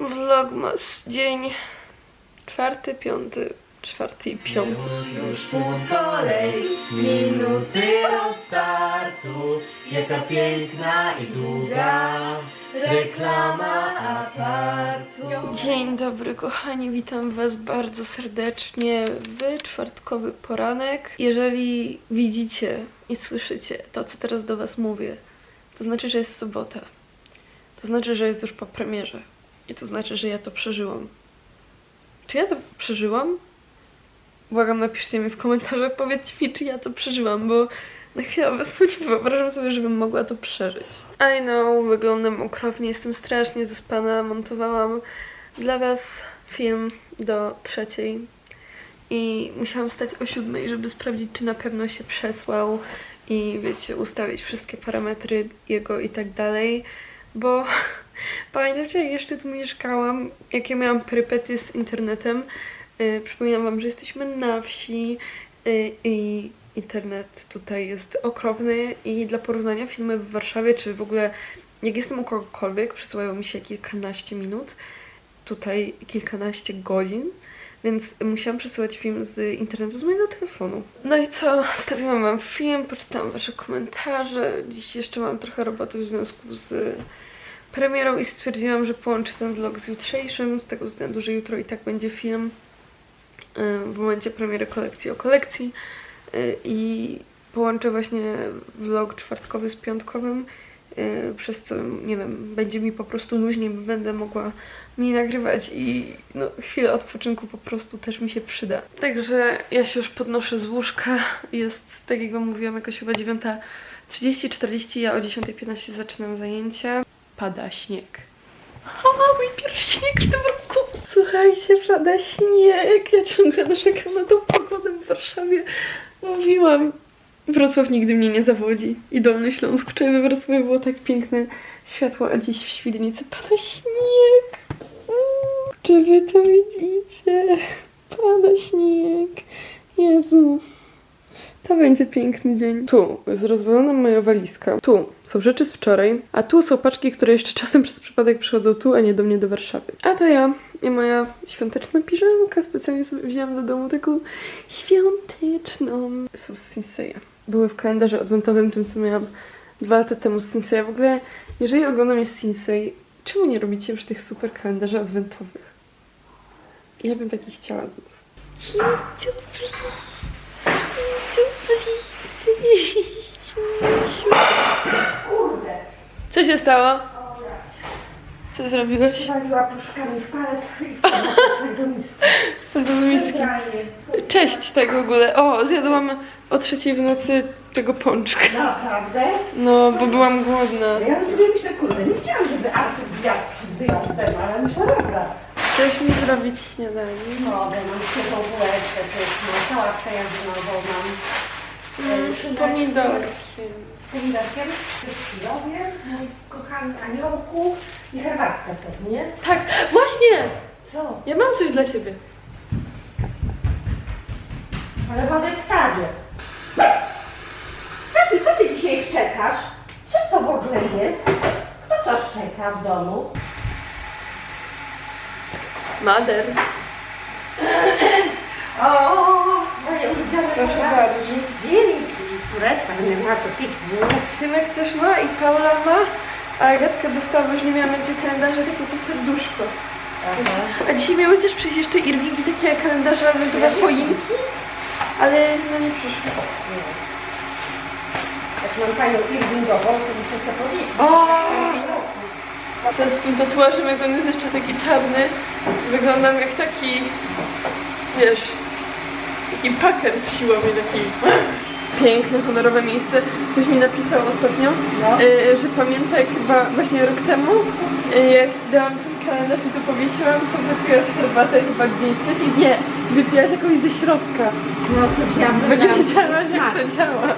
Vlogmas, dzień czwarty, piąty, czwarty i piąty. Już półtorej minuty od startu Jaka piękna i długa reklama apartu Dzień dobry kochani, witam was bardzo serdecznie w czwartkowy poranek. Jeżeli widzicie i słyszycie to, co teraz do was mówię, to znaczy, że jest sobota. To znaczy, że jest już po premierze. I to znaczy, że ja to przeżyłam. Czy ja to przeżyłam? Błagam, napiszcie mi w komentarzach, powiedzcie mi, czy ja to przeżyłam, bo na chwilę obecną nie wyobrażam sobie, żebym mogła to przeżyć. I know, wyglądam okropnie, jestem strasznie zaspana, montowałam dla was film do trzeciej i musiałam stać o siódmej, żeby sprawdzić, czy na pewno się przesłał i wiecie, ustawić wszystkie parametry jego i tak dalej, bo pamiętacie, jak jeszcze tu mieszkałam, jakie miałam perypety z internetem, Yy, przypominam wam, że jesteśmy na wsi yy, i internet tutaj jest okropny i dla porównania filmy w Warszawie, czy w ogóle jak jestem u kogokolwiek, przesyłają mi się kilkanaście minut, tutaj kilkanaście godzin, więc musiałam przesyłać film z internetu z mojego telefonu. No i co? Stawiłam wam film, poczytałam wasze komentarze. Dziś jeszcze mam trochę roboty w związku z premierą i stwierdziłam, że połączę ten vlog z jutrzejszym, z tego względu, że jutro i tak będzie film y, w momencie premiery kolekcji o kolekcji y, i połączę właśnie vlog czwartkowy z piątkowym, y, przez co, nie wiem, będzie mi po prostu luźniej, będę mogła mi nagrywać i no, chwila odpoczynku po prostu też mi się przyda. Także ja się już podnoszę z łóżka, jest, tak jak mówiłam, jakoś chyba 9.30, 40, ja o 10.15 zaczynam zajęcia. Pada śnieg. O, mój pierwszy śnieg w tym roku! Słuchajcie, pada śnieg! Ja ciągle narzekam na tą pogodę w Warszawie. Mówiłam, Wrocław nigdy mnie nie zawodzi. I Dolny Śląsk. Wczoraj we Wrocławiu było tak piękne światło, a dziś w Świdnicy pada śnieg. Mm, Czy wy to widzicie? Pada śnieg. Jezu. To będzie piękny dzień. Tu jest rozwalona moja walizka. Tu są rzeczy z wczoraj, a tu są paczki, które jeszcze czasem przez przypadek przychodzą tu, a nie do mnie do Warszawy. A to ja i moja świąteczna piżamka. Specjalnie sobie wzięłam do domu taką świąteczną. Są Sinseya. Były w kalendarzu adwentowym, tym co miałam dwa lata temu z Sinseya. W ogóle, jeżeli oglądam jest Sinsei, czemu nie robicie już tych super kalendarzy adwentowych? Ja bym taki chciała znów. Co się stało? Co zrobiłeś? Waliła puszkami w palet i do miski. Do miski. Cześć tak w ogóle. O, zjadłam o trzeciej w nocy tego pączka. Naprawdę? No, bo byłam głodna. Ja sobie myślę, kurde, nie wiedziałam, żeby Artur zjadł przed wyjazdem, ale myślę, dobra. Chcesz mi zrobić śniadanie? Mogę, mam świeżą bułeczkę, pyszną, sałatkę jadzinową mam. Mm, Z pomidorkiem. Z pomidorkiem, chwilowie, mój kochany aniołku i herbatkę pewnie. Tak, właśnie! Co? Ja mam coś dla ciebie. Ale Wodek stary. Co ty, co ty dzisiaj szczekasz? Co to w ogóle jest? Kto to szczeka w domu? Mader. O, moje ulubione Proszę bardzo. Dzięki, córeczka, nie ma co pić. Tymek też ma i Paula ma, a Agatka dostała, bo już nie miała między kalendarze takie to serduszko. A dzisiaj miały też przyjść jeszcze Irvingi, takie kalendarze adwentowe choinki, ale no nie przyszły. Jak mam panią Irvingową, to muszę sobie powiedzieć. O! To z tym tatuażem, jak on jest jeszcze taki czarny, wyglądam jak taki, wiesz, taki paker z siłowni, taki piękne, honorowe miejsce. Ktoś mi napisał ostatnio, No. y, że pamięta jak chyba właśnie rok temu, y, jak ci dałam ten kalendarz i to powiesiłam, to wypiłaś herbatę chyba dzień wcześniej. Nie, ty wypiłaś jakąś ze środka, No to ja bo nie wiedziałaś jak to działa.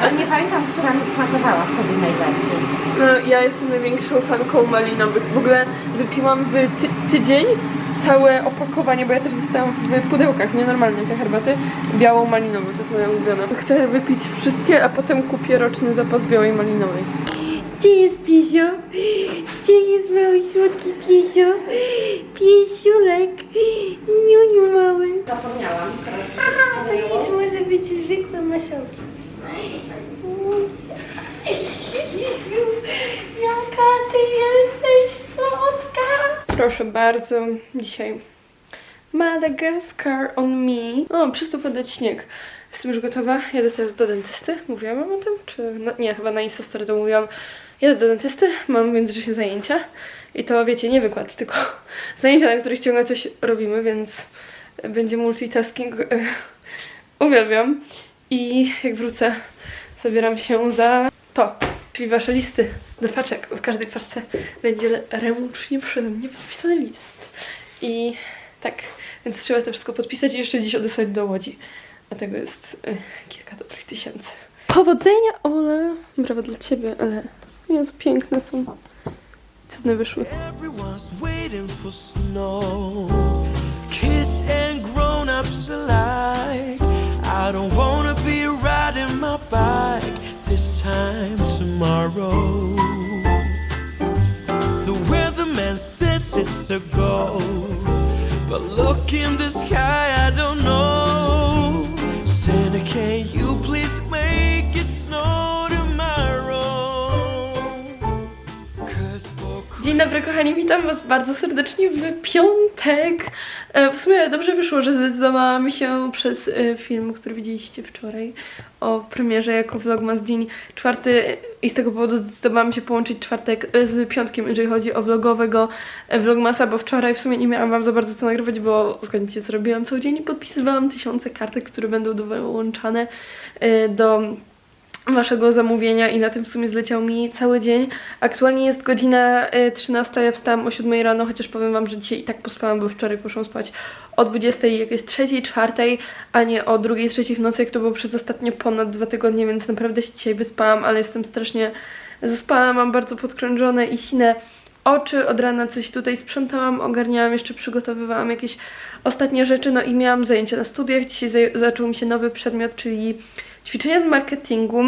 Ale nie pamiętam, która mi smakowała wtedy najbardziej. No, ja jestem największą fanką malinowych. W ogóle wypiłam w ty tydzień całe opakowanie, bo ja też dostałam w pudełkach, nienormalnie te herbaty, białą malinową, to jest moja ulubiona. Chcę wypić wszystkie, a potem kupię roczny zapas białej malinowej. Gdzie jest Pisio? Gdzie jest mały słodki Pisio? Piesiulek. Niuniu mały. Zapomniałam. A, to nic może być zwykłe masełki. Pisiu, jaka ty jesteś słodka. Proszę bardzo, dzisiaj Madagascar on me. O, przystał padać śnieg. Jestem już gotowa. Jadę teraz do dentysty. Mówiłam wam o tym? Czy... No, nie, chyba na Insta Story to mówiłam. Jadę do dentysty, mam w międzyczasie zajęcia. I to, wiecie, nie wykład, tylko zajęcia, na których ciągle coś robimy, więc będzie multitasking. Uwielbiam. I jak wrócę, zabieram się za to, czyli wasze listy do paczek. W każdej paczce będzie ręcznie przeze mnie podpisany list. I tak, więc trzeba to wszystko podpisać i jeszcze dziś odesłać do Łodzi. A tego jest y, kilka dobrych tysięcy. Powodzenia, Ola! Brawo dla ciebie, ale Jezu, piękne są. Cudne wyszły. But look in the sky, I don't know. Dzień dobry kochani, witam was bardzo serdecznie w piątek. E, W sumie dobrze wyszło, że zdecydowałam się przez e, film, który widzieliście wczoraj o premierze jako vlogmas dzień czwarty i z tego powodu zdecydowałam się połączyć czwartek e, z piątkiem, jeżeli chodzi o vlogowego vlogmasa, bo wczoraj w sumie nie miałam wam za bardzo co nagrywać, bo zgadnijcie co robiłam cały dzień i podpisywałam tysiące kartek, które będą dołączane do waszego zamówienia i na tym w sumie zleciał mi cały dzień. Aktualnie jest godzina y, 13, ja wstałam o 7 rano, chociaż powiem wam, że dzisiaj i tak pospałam, bo wczoraj poszłam spać o 20, jakieś 3, 4, a nie o 2, 3 w nocy, jak to było przez ostatnie ponad dwa tygodnie, więc naprawdę się dzisiaj wyspałam, ale jestem strasznie zaspana, mam bardzo podkrążone i sine oczy, od rana coś tutaj sprzątałam, ogarniałam, jeszcze przygotowywałam jakieś ostatnie rzeczy, no i miałam zajęcia na studiach, dzisiaj zaczął mi się nowy przedmiot, czyli ćwiczenia z marketingu.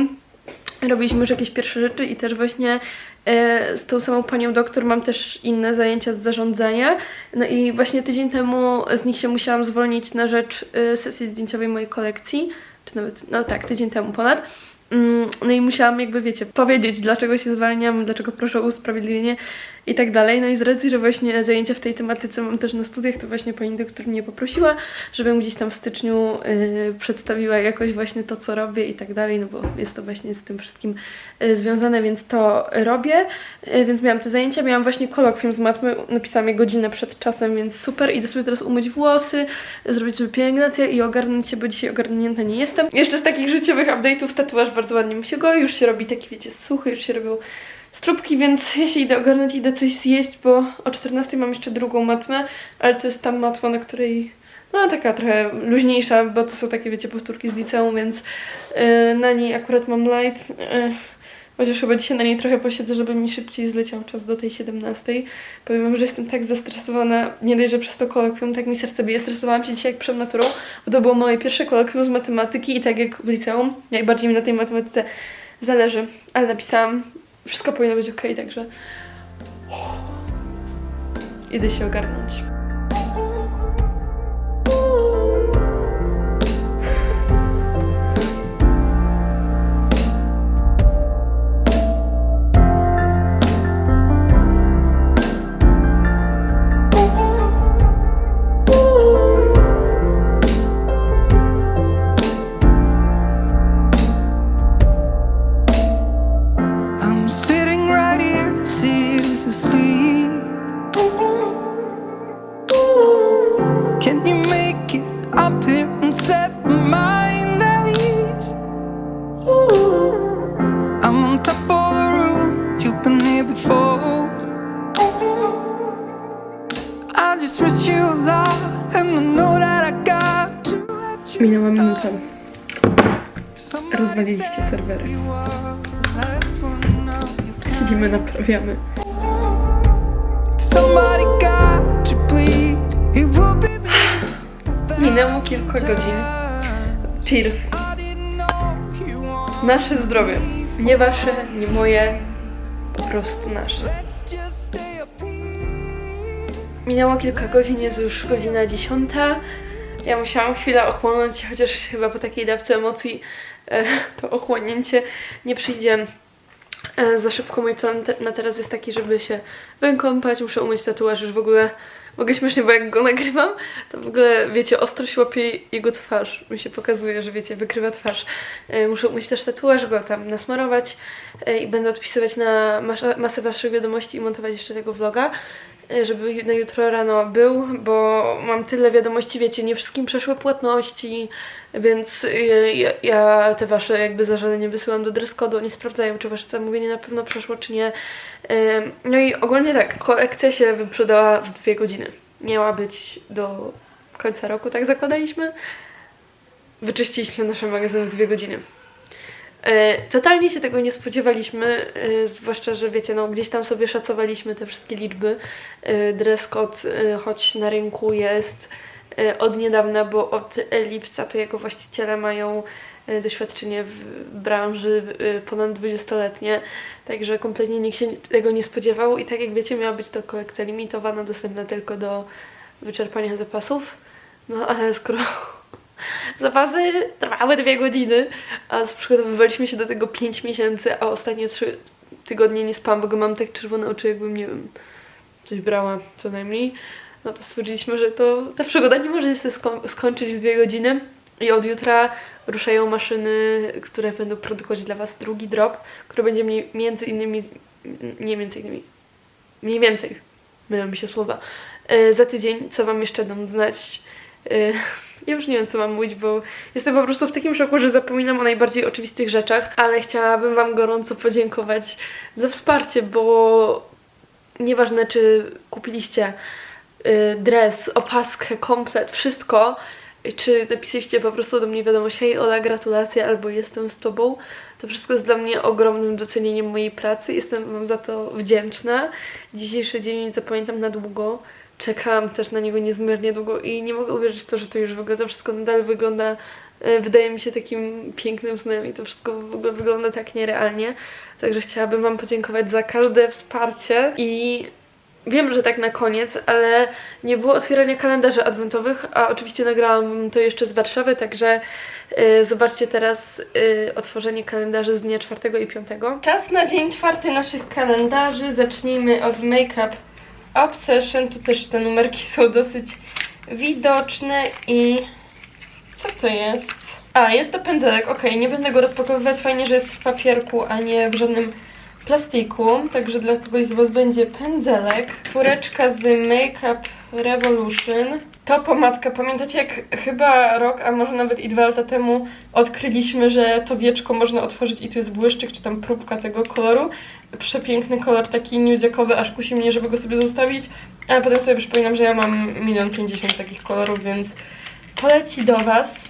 Robiliśmy już jakieś pierwsze rzeczy i też właśnie e, z tą samą panią doktor mam też inne zajęcia z zarządzania. No i właśnie tydzień temu z nich się musiałam zwolnić na rzecz e, sesji zdjęciowej mojej kolekcji, czy nawet, no tak, tydzień temu ponad. Mm, No i musiałam jakby, wiecie, powiedzieć, dlaczego się zwalniam, dlaczego proszę o usprawiedliwienie i tak dalej. No i z racji, że właśnie zajęcia w tej tematyce mam też na studiach, to właśnie pani doktor mnie poprosiła, żebym gdzieś tam w styczniu y, przedstawiła jakoś właśnie to, co robię i tak dalej, no bo jest to właśnie z tym wszystkim y, związane, więc to robię. Y, więc miałam te zajęcia, miałam właśnie kolokwium z matmy, napisałam je godzinę przed czasem, więc super. Idę sobie teraz umyć włosy, zrobić sobie pielęgnację i ogarnąć się, bo dzisiaj ogarnięta nie jestem. Jeszcze z takich życiowych update'ów tatuaż bardzo ładnie mi się goi, już się robi taki, wiecie, suchy, już się robią stróbki, więc ja się idę ogarnąć, idę coś zjeść, bo o 14 mam jeszcze drugą matmę, ale to jest tam matma, na której no taka trochę luźniejsza, bo to są takie, wiecie, powtórki z liceum, więc yy, na niej akurat mam light. Yy, chociaż chyba dzisiaj na niej trochę posiedzę, żeby mi szybciej zleciał czas do tej 17. Powiem wam, że jestem tak zestresowana, nie dość, że przez to kolokwium, tak mi serce bije. Stresowałam się dzisiaj jak przed maturą, bo to było moje pierwsze kolokwium z matematyki i tak jak w liceum, najbardziej mi na tej matematyce zależy, ale napisałam, wszystko powinno być ok, także idę się ogarnąć. Bleed, it would be me. Minęło kilka godzin. Cheers. Nasze zdrowie. Nie wasze, nie moje. prostu nasze. Minęło kilka godzin, jest już godzina dziesiąta. Ja musiałam chwilę ochłonąć, chociaż chyba po takiej dawce emocji e, to ochłonięcie nie przyjdzie e, za szybko. Mój plan na teraz jest taki, żeby się wykąpać, muszę umyć tatuaż już w ogóle. Mogę śmiesznie, bo jak go nagrywam, to w ogóle, wiecie, ostro się łapie jego twarz. Mi się pokazuje, że wiecie, wykrywa twarz. E, muszę umyć też tatuaż, go tam nasmarować i będę odpisywać na masę, waszych wiadomości i montować jeszcze tego vloga żeby na jutro rano był, bo mam tyle wiadomości, wiecie, nie wszystkim przeszły płatności, więc e, ja, ja te wasze jakby zażalenie wysyłam do dress code'u, oni sprawdzają, czy wasze zamówienie na pewno przeszło, czy nie. No i ogólnie tak, kolekcja się wyprzedała w dwie godziny. Miała być do końca roku, tak zakładaliśmy. Wyczyściliśmy nasze magazyny w dwie godziny. E, Totalnie się tego nie spodziewaliśmy, e, zwłaszcza, że wiecie, no gdzieś tam sobie szacowaliśmy te wszystkie liczby. E, Dress code, choć na rynku jest od niedawna, bo od lipca to jego właściciele mają doświadczenie w branży ponad 20-letnie, także kompletnie nikt się tego nie spodziewał i tak jak wiecie, miała być to kolekcja limitowana, dostępna tylko do wyczerpania zapasów. No ale skoro Zapasy trwały dwie godziny, a przygotowywaliśmy się do tego 5 miesięcy, a ostatnie 3 tygodnie nie spałam, bo mam tak czerwone oczy, jakbym, nie wiem, coś brała co najmniej. No to stwierdziliśmy, że to ta przygoda nie może się sko- skończyć w dwie godziny. I od jutra ruszają maszyny, które będą produkować dla Was drugi drop, który będzie mniej, między innymi, nie między innymi, mniej więcej, mylą mi się słowa, e, za tydzień, co Wam jeszcze dam znać. E, ja już nie wiem, co mam mówić, bo jestem po prostu w takim szoku, że zapominam o najbardziej oczywistych rzeczach, ale chciałabym Wam gorąco podziękować za wsparcie, bo nieważne, czy kupiliście y, dres, opaskę, komplet, wszystko, czy napisaliście po prostu do mnie wiadomość, hej Ola, gratulacje, albo jestem z Tobą, to wszystko jest dla mnie ogromnym docenieniem mojej pracy. Jestem Wam za to wdzięczna. Dzisiejszy dzień zapamiętam na długo. Czekałam też na niego niezmiernie długo i nie mogę uwierzyć w to, że to już w ogóle to wszystko nadal wygląda, e, wydaje mi się takim pięknym snem i to wszystko w ogóle wygląda tak nierealnie. Także chciałabym Wam podziękować za każde wsparcie i wiem, że tak na koniec, ale nie było otwierania kalendarzy adwentowych, a oczywiście nagrałam to jeszcze z Warszawy, także e, zobaczcie teraz e, otworzenie kalendarzy z dnia 4 i 5. Czas na dzień czwarty naszych kalendarzy. Zacznijmy od Makeup Obsession. Tu też te numerki są dosyć widoczne i co to jest? A, jest to pędzelek, ok, nie będę go rozpakowywać, fajnie, że jest w papierku, a nie w żadnym plastiku, także dla kogoś z Was będzie pędzelek. Czwóreczka z Makeup Revolution. To pomadka, pamiętacie jak chyba rok, a może nawet i dwa lata temu odkryliśmy, że to wieczko można otworzyć i tu jest błyszczyk, czy tam próbka tego koloru. Przepiękny kolor, taki nudziakowy, aż kusi mnie, żeby go sobie zostawić, ale potem sobie przypominam, że ja mam milion pięćdziesiąt takich kolorów, więc poleci do Was.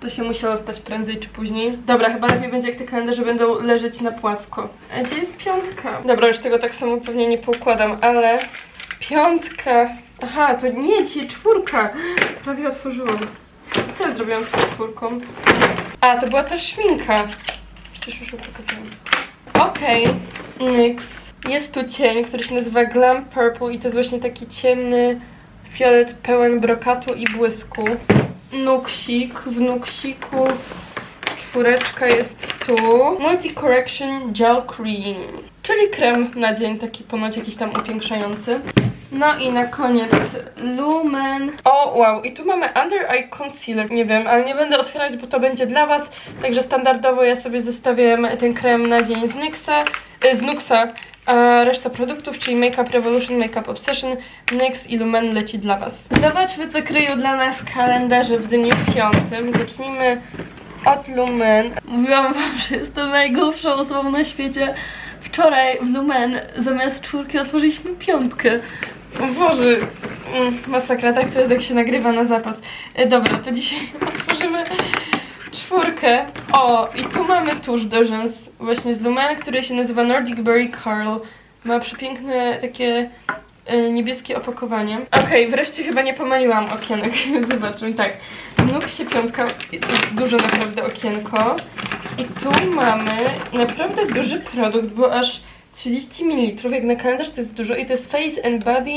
To się musiało stać prędzej czy później. Dobra, chyba lepiej będzie jak te kalendarze będą leżeć na płasko. A gdzie jest piątka? Dobra, już tego tak samo pewnie nie poukładam, ale piątka... Aha, to nie, dzisiaj czwórka. Prawie otworzyłam. Co ja zrobiłam z tą? A, to była też szminka. Przecież już ją pokazałam. Okej, NYX. Jest tu cień, który się nazywa Glam Purple i to jest właśnie taki ciemny fiolet pełen brokatu i błysku. Nuksik. W nuksiku czwóreczka jest tu. Multi Correction Gel Cream. Czyli krem na dzień, taki ponoć jakiś tam upiększający. No i na koniec Lumen. O, wow, i tu mamy Under Eye Concealer. Nie wiem, ale nie będę otwierać, bo to będzie dla Was. Także standardowo ja sobie zostawiam ten krem na dzień z NYXa, y, z Nuxa, a reszta produktów, czyli Makeup Revolution, Makeup Obsession, NYX i Lumen leci dla Was. Zobaczmy, co kryją dla nas kalendarze w dniu piątym. Zacznijmy od Lumen. Mówiłam Wam, że jestem najgorszą osobą na świecie. Wczoraj w Lumen zamiast czwórki otworzyliśmy piątkę. O Boże, mm, masakra, tak to jest jak się nagrywa na zapas. E, Dobra, to dzisiaj otworzymy czwórkę. O, i tu mamy tusz do rzęs właśnie z Lumen, który się nazywa Nordic Berry Curl. Ma przepiękne takie y, niebieskie opakowanie. Okej, wreszcie chyba nie pomyliłam okienek. Zobaczmy, tak. Nuksie piątka, to jest duże naprawdę okienko. I tu mamy naprawdę duży produkt, bo aż 30 ml. Jak na kalendarz to jest dużo. I to jest Face and Body.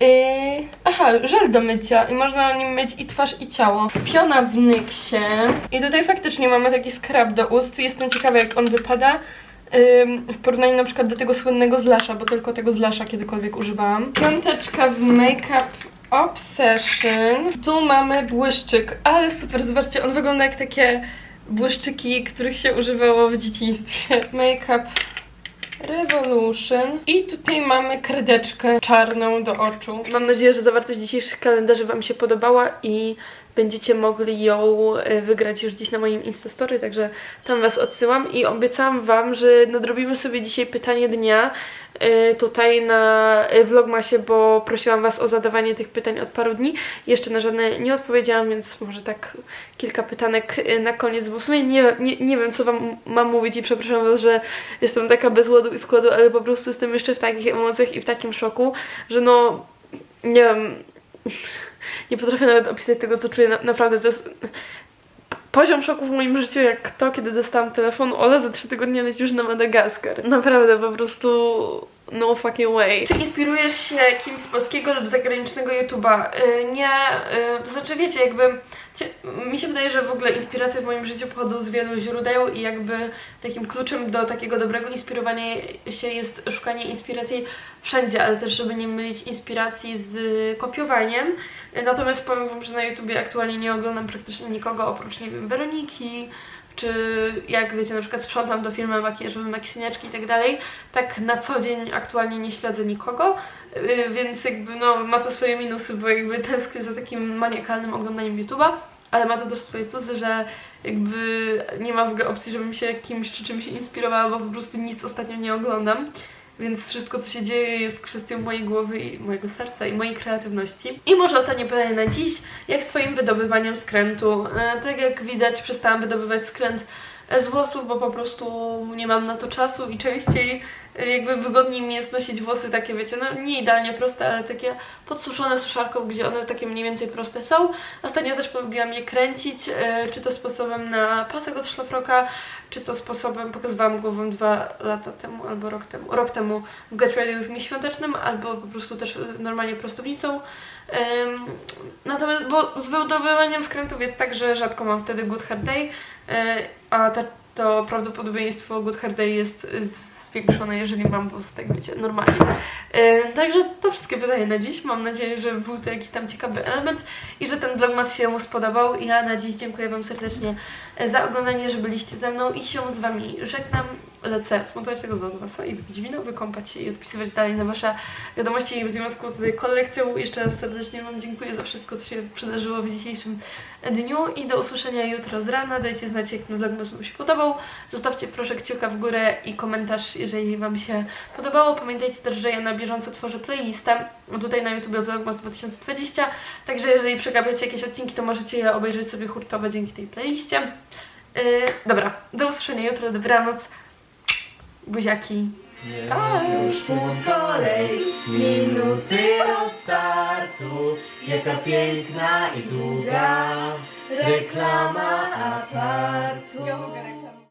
Yy, aha, żel do mycia i można nim myć i twarz i ciało. Piona w Nyksie. I tutaj faktycznie mamy taki skrab do ust. Jestem ciekawa jak on wypada. W porównaniu na przykład do tego słynnego z Lasha, bo tylko tego z Lasha kiedykolwiek używałam. Piąteczka w Makeup Obsession. Tu mamy błyszczyk, ale super, zobaczcie, on wygląda jak takie błyszczyki, których się używało w dzieciństwie. Makeup Revolution. I tutaj mamy kredeczkę czarną do oczu. Mam nadzieję, że zawartość dzisiejszych kalendarzy Wam się podobała i będziecie mogli ją e, wygrać już dziś na moim Instastory, także tam Was odsyłam i obiecałam Wam, że nadrobimy sobie dzisiaj pytanie dnia e, tutaj na e, Vlogmasie, bo prosiłam Was o zadawanie tych pytań od paru dni. Jeszcze na żadne nie odpowiedziałam, więc może tak kilka pytanek na koniec, bo w sumie nie, nie, nie wiem, co Wam mam mówić i przepraszam Was, że jestem taka bez ładu i składu, ale po prostu jestem jeszcze w takich emocjach i w takim szoku, że no, nie wiem, nie potrafię nawet opisać tego, co czuję. Na, naprawdę to jest poziom szoku w moim życiu, jak to, kiedy dostałam telefon, Ola, za trzy tygodnie lecisz na Madagaskar. Naprawdę, po prostu no fucking way. Czy inspirujesz się kimś z polskiego lub zagranicznego YouTube'a? Yy, nie, yy, to znaczy wiecie, jakby mi się wydaje, że w ogóle inspiracje w moim życiu pochodzą z wielu źródeł i jakby takim kluczem do takiego dobrego inspirowania się jest szukanie inspiracji wszędzie, ale też żeby nie mylić inspiracji z kopiowaniem. Natomiast powiem Wam, że na YouTubie aktualnie nie oglądam praktycznie nikogo oprócz, nie wiem, Weroniki, czy jak wiecie, na przykład sprzątam do filmu makijażowe, maksineczki i tak dalej, tak na co dzień aktualnie nie śledzę nikogo, yy, więc jakby no ma to swoje minusy, bo jakby tęsknię za takim maniakalnym oglądaniem YouTube'a, ale ma to też swoje plusy, że jakby nie ma w ogóle opcji, żebym się kimś czy czymś inspirowała, bo po prostu nic ostatnio nie oglądam. Więc wszystko, co się dzieje, jest kwestią mojej głowy i mojego serca i mojej kreatywności. I może ostatnie pytanie na dziś. Jak z Twoim wydobywaniem skrętu? E, tak jak widać, przestałam wydobywać skręt z włosów, bo po prostu nie mam na to czasu i częściej e, jakby wygodniej mi jest nosić włosy takie, wiecie, no nie idealnie proste, ale takie podsuszone suszarką, gdzie one takie mniej więcej proste są. Ostatnio też polubiłam je kręcić, e, czy to sposobem na pasek od szlafroka, czy to sposobem, pokazywałam głową dwa lata temu albo rok temu, rok temu w Get Ready With Me świątecznym, albo po prostu też e, normalnie prostownicą. Natomiast, bo z wydobywaniem skrętów jest tak, że rzadko mam wtedy Good Hair Day, e, a ta, to prawdopodobieństwo Good Hair Day jest e, zwiększone, jeżeli mam włos, tak wiecie, normalnie. E, także to wszystkie pytania na dziś. Mam nadzieję, że był to jakiś tam ciekawy element i że ten vlogmas się spodobał. Ja na dziś dziękuję Wam serdecznie e, za oglądanie, że byliście ze mną i się z Wami żegnam. Lecę smontować tego vlogmasa i wypić wino, wykąpać się i odpisywać dalej na Wasze wiadomości w związku z kolekcją. Jeszcze serdecznie Wam dziękuję za wszystko, co się przydarzyło w dzisiejszym dniu i do usłyszenia jutro z rana. Dajcie znać, jak ten vlogmas Wam się podobał. Zostawcie proszę kciuka w górę i komentarz, jeżeli Wam się podobało. Pamiętajcie też, że ja na bieżąco tworzę playlistę tutaj na YouTube Vlogmas 2020, także jeżeli przegapiacie jakieś odcinki, to możecie je obejrzeć sobie hurtowo dzięki tej playliście. Yy, dobra, do usłyszenia jutro, dobranoc. Buziaki. Już półtorej minuty od startu Jaka piękna i długa reklama apartu